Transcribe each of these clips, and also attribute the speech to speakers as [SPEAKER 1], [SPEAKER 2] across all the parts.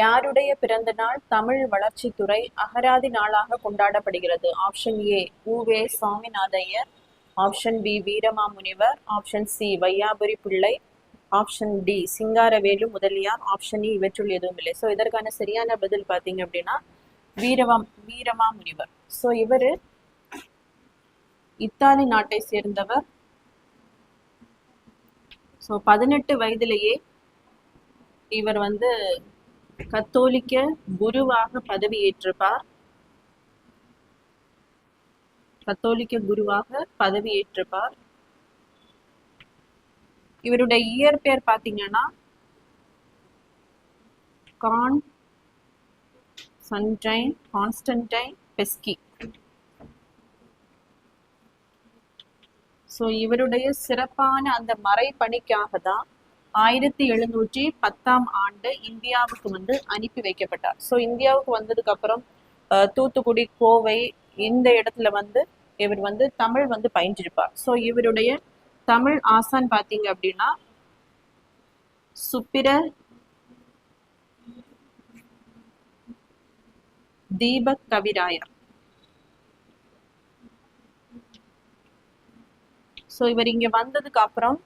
[SPEAKER 1] யாருடைய பிறந்த நாள் தமிழ் வளர்ச்சித்துறை அகராதி நாளாக கொண்டாடப்படுகிறது? Option A U Ve Saminathaiyar option B Veeramamunivar. Option C Vaiyapuri Pillai. Option D Singaravelu Mudaliar. Option E இவற்றுள் எதுவும் இல்லை. ஸோ இதற்கான சரியான பதில் பார்த்தீங்க அப்படின்னா வீரவாம் வீரமாமுனிவர். ஸோ இவர் இத்தாலி நாட்டை சேர்ந்தவர். ஸோ பதினெட்டு வயதிலேயே இவர் வந்து கத்தோலிக்க குருவாக பதவியேற்றிருப்பார். கத்தோலிக்க குருவாக பதவியேற்றிருப்பார். இவருடைய இயற்பெயர் பார்த்தீங்கன்னா கான் சன்டைன் கான்ஸ்டன்டைன் பெஸ்கி. ஸோ இவருடைய சிறப்பான அந்த மறைப்பணிக்காக தான் ஆயிரத்தி எழுநூற்றி பத்தாம் ஆண்டு இந்தியாவுக்கு வந்து அனுப்பி வைக்கப்பட்டார். ஸோ இந்தியாவுக்கு வந்ததுக்கு அப்புறம் அஹ், தூத்துக்குடி கோவை இந்த இடத்துல வந்து இவர் வந்து தமிழ் வந்து பயின்றிருப்பார். ஸோ இவருடைய தமிழ் ஆசான் பார்த்தீங்க அப்படின்னா சுப்பிர தீபக் கவிராயர். ஸோ இவர் இங்க வந்ததுக்கு அப்புறம்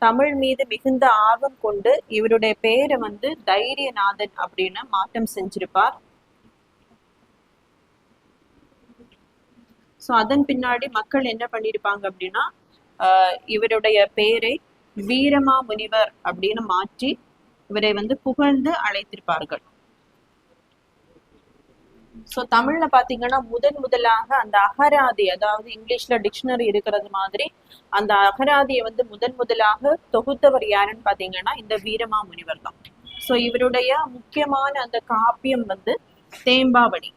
[SPEAKER 1] தமிழ் மீது மிகுந்த ஆர்வம் கொண்டு இவருடைய பெயரை வந்து தைரியநாதன் அப்படின்னு மாற்றம் செஞ்சிருப்பார். ஸோ அதன் பின்னாடி மக்கள் என்ன பண்ணியிருப்பாங்க அப்படின்னா அஹ், இவருடைய பெயரை வீரமா முனிவர் அப்படின்னு மாற்றி இவரை வந்து புகழ்ந்து அழைத்திருப்பார்கள். ஸோ தமிழ்ல பாத்தீங்கன்னா முதன் முதலாக அந்த அகராதி அதாவது இங்கிலீஷ்ல டிக்ஷனரி இருக்கிறது மாதிரி அந்த அகராதியை வந்து முதன் முதலாக தொகுத்தவர் யாருன்னு பாத்தீங்கன்னா இந்த வீரமா முனிவர் தான். ஸோ இவருடைய முக்கியமான அந்த காப்பியம் வந்து தேம்பாவணி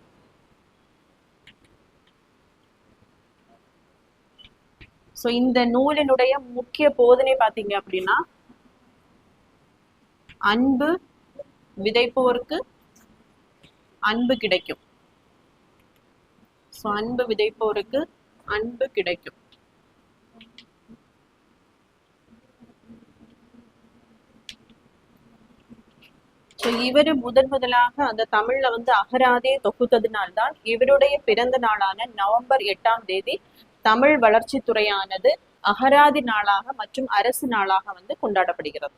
[SPEAKER 1] ஸோ இந்த நூலினுடைய முக்கிய போதனை பாத்தீங்க அப்படின்னா அன்பு விதைப்போருக்கு அன்பு கிடைக்கும். ஸோ அன்பு விதைப்போருக்கு அன்பு கிடைக்கும். ஸோ இவர் முதன் முதலாக அந்த தமிழ்ல வந்து அகராதியை தொகுத்ததினால்தான் இவருடைய பிறந்த நாளான நவம்பர் எட்டாம் தேதி தமிழ் வளர்ச்சித்துறையானது அகராதி நாளாக மற்றும் அரசு நாளாக வந்து கொண்டாடப்படுகிறது.